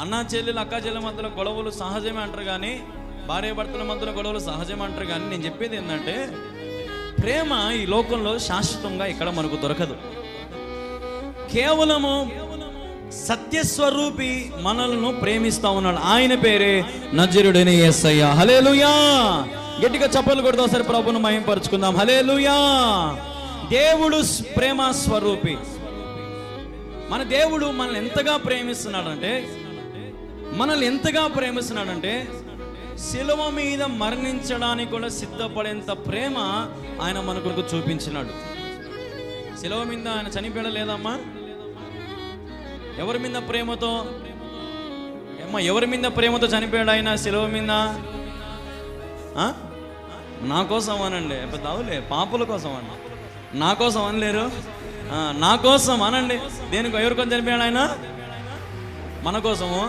అన్నా చెల్లెలు అక్క చెల్లెల మధ్యలో గొడవలు సహజమే అంటారు కానీ భార్య భర్తల మధ్యలో గొడవలు సహజమే అంటారు కానీ నేను చెప్పేది ఏంటంటే ప్రేమ ఈ లోకంలో శాశ్వతంగా ఇక్కడ మనకు దొరకదు. కేవలము సత్యస్వరూపి మనలను ప్రేమిస్తా ఉన్నాడు. ఆయన పేరే నజరుడని ఎస్సయ్య హలేలుయా గట్టిగా చప్పలు కొడుతూ ఒకసారి ప్రభును మహింపరుచుకుందాం. హలేలుయా దేవుడు ప్రేమ స్వరూపి. మన దేవుడు మనల్ని ఎంతగా ప్రేమిస్తున్నాడంటే మనల్ని ఎంతగా ప్రేమిస్తున్నాడంటే శిలువ మీద మరణించడానికి కూడా సిద్ధపడేంత ప్రేమ ఆయన మన కొరకు చూపించినాడు. శిలువ మీద ఆయన చనిపోయడం లేదమ్మా? ఎవరి మీద ప్రేమతో? అమ్మా ఎవరి మీద ప్రేమతో చనిపోయాడు ఆయన శిలువ మీద? నా కోసం అనండి. పెద్ద అవులే పాపల కోసం అన్న నా కోసం అనలేరు? నా కోసం అనండి. దేనికి? ఎవరి కోసం చనిపోయాడు ఆయన? మన కోసము?